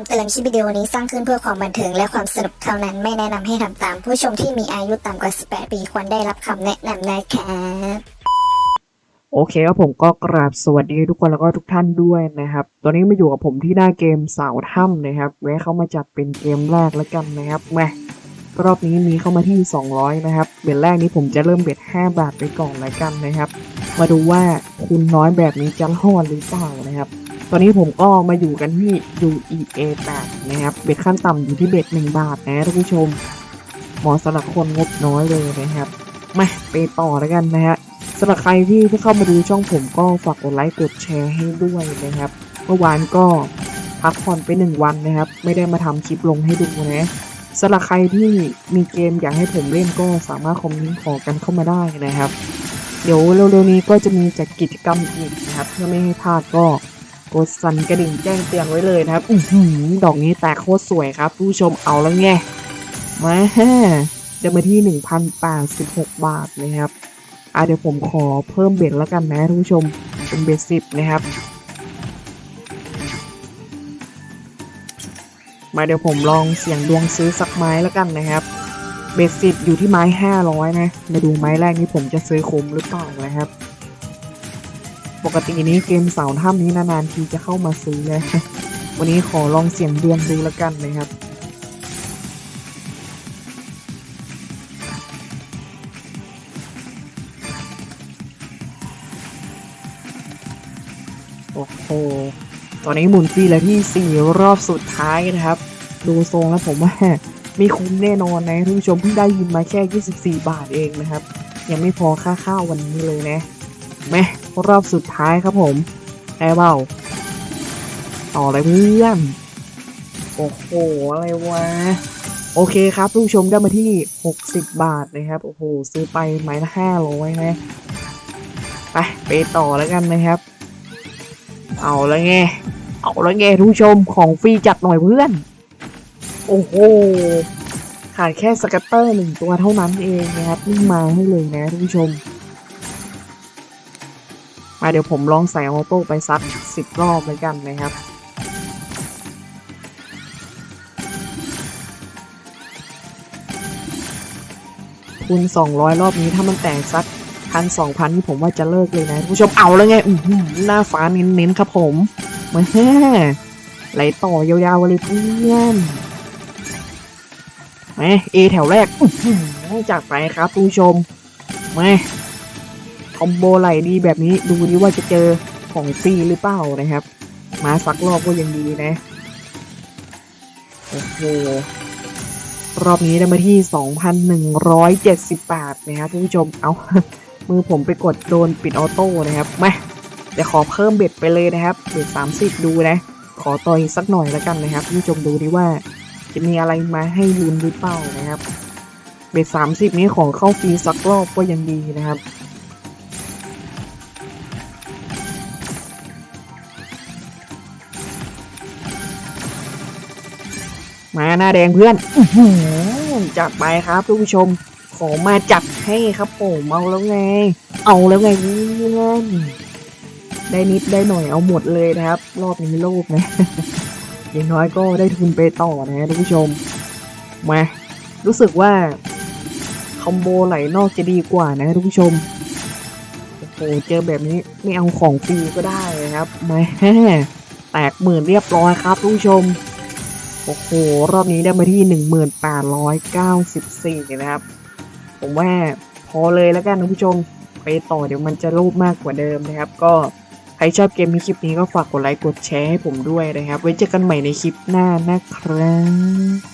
ำเตือนคลิปวิดีโอนี้สร้างขึ้นเพื่อความบันเทิงและความสนุกเท่านั้นไม่แนะนำให้ทำตาม ผู้ชมที่มีอายุต่ำกว่า 18 ปีควรได้รับคำแนะนำนะครับโอเคครับผมก็กราบสวัสดีทุกคนแล้วก็ทุกท่านด้วยนะครับ ตอนนี้มาอยู่กับผมที่หน้าเกมสาวถ้ำนะครับ แวะเข้ามาจัดเป็นเกมแรกแล้วกันนะครับแหมรอบนี้มีเข้ามาที่ 200 นะครับเบ็ดแรกนี้ผมจะเริ่มเบ็ด5บาทไปก่อนแล้วกันนะครับ มาดูว่าคุณน้อยแบบนี้จะรอดหรือเปล่านะครับ อนนี้ผมก็มาอยู่กันที่ UEA 8 นะครับ เบ็ดขั้นต่ำอยู่ที่เบ็ด1บาทนะท่านผู้ชมเหมาะสำหรับคนงบน้อยเลยนะครับ มาไปต่อแล้วกันนะฮะสำหรับใครที่เพิ่งเข้ามาดูช่องผมก็ฝากกดไลค์กดแชร์ให้ด้วยนะครับ เมื่อวานก็พักผ่อนไปหนึ่งวันนะครับ ไม่ได้มาทำคลิปลงให้ดูนะสำหรับใครที่มีเกมอยากให้ผมเล่นก็สามารถคอมเมนต์ขอกันเข้ามาได้นะครับ เดี๋ยวเร็วๆนี้ก็จะมีจัดกิจกรรมอีกนะครับเพื่อไม่ให้พลาดก็ กดสั่นกระดิ่งแจ้งเตือนไว้เลยนะครับ อือหือดอกนี้แตกโคตรสวยครับ ผู้ชมเอาแล้วไง มาจะมาที่ 1,086 บาทนะครับ อะเดี๋ยวผมขอเพิ่มเบ็ดแล้วกันนะทุกผู้ชม เป็นเบ็ดสิบนะครับ มาเดี๋ยวผมลองเสี่ยงดวงซื้อสักไม้แล้วกันนะครับ เบ็ดสิบอยู่ที่ไม้ห้าร้อยนะ มาดูไม้แรกนี้ผมจะซื้อคุ้มหรือเปล่านะครับ ปกตินี้เกมเสาถ้ำนี้นานๆทีจะเข้ามาซื้อนะวันนี้ขอลองเสี่ยงดวงดูแล้วกันนะครับโอ้โห ตอนนี้หมุนฟรีแล้วที่ 4 รอบสุดท้ายนะครับ ดูทรงแล้วผมว่ามีคุ้มแน่นอนนะทุกผู้ชมเพิ่งได้ยินมาแค่ 24 บาทเองนะครับ ยังไม่พอค่าข้าววันนี้เลยนะแม่ รอบสุดท้ายครับผมได้เปล่าต่อเลยเพื่อน โอ้โห อะไรวะ โอเคครับทุกผู้ชมได้มาที่ 60 บาทนะครับ โอ้โห ซื้อไปไม้ละ500นะ ไป ไปต่อแล้วกันนะครับ เอาแล้วไง เอาแล้วไงทุกผู้ชมของฟรีจัดหน่อยเพื่อน โอ้โหขาดแค่สกัตเตอร์หนึ่งตัวเท่านั้นเองนะครับนี่มาให้เลยนะทุกผู้ชม มาเดี๋ยวผมลองใส่ออโต้ไปซักสิบรอบเลยกันนะครับคูณ200 รอบนี้ถ้ามันแตกสักพันสองพันนี่ผมว่าจะเลิกเลยนะผู้ชมเอาแล้วไงอื้อหือหน้าฟ้าเน้นๆครับผมมาแฮ่ไหลต่อยาวๆเลยเพื่อนแหมเอแถวแรกจากไปครับผู้ชมแมค อมโบไหลดีแบบนี้ดูดิว่าจะเจอของฟรีหรือเปล่านะครับ มาสักรอบก็ยังดีนะ โอ้โห รอบนี้ได้มาที่ 2,170นะครับท่านผู้ชม เอา มือผมไปกดโดนปิดออโต้นะครับ มาเดี๋ยวขอเพิ่มเบ็ดไปเลยนะครับ เบ็ด 30 ดูนะ ขอต่อยสักหน่อยแล้วกันนะครับท่านผู้ชมดูดิว่าจะมีอะไรมาให้ลุ้นหรือเปล่านะครับ เบ็ด 30 นี้ขอเข้าฟรีสักรอบก็ยังดีนะครับ มาหน้าแดงเพื่อนจัดไปครับทุกผู้ชม ขอมาจัดให้ครับผมเอาแล้วไง เอาแล้วไงเพื่อนได้นิดได้หน่อยเอาหมดเลยนะครับ รอบนี้โลภนะอย่างน้อยก็ได้ทุนไปต่อนะทุกผู้ชมมารู้สึกว่าคอมโบไหลนอกจะดีกว่านะทุกผู้ชมโอ้โหเจอแบบนี้ไม่เอาของฟรีก็ได้นะครับม่แตกหมื่นเรียบร้อยครับทุกผู้ชม โอ้โห รอบนี้ได้มาที่ 1894 นะครับ ผมว่าพอเลยแล้วกันนะผู้ชม ไปต่อเดี๋ยวมันจะรูปมากกว่าเดิมนะครับ ก็ใครชอบเกมในคลิปนี้ก็ฝากกดไลค์กดแชร์ให้ผมด้วยนะครับ ไว้เจอกันใหม่ในคลิปหน้านะครับ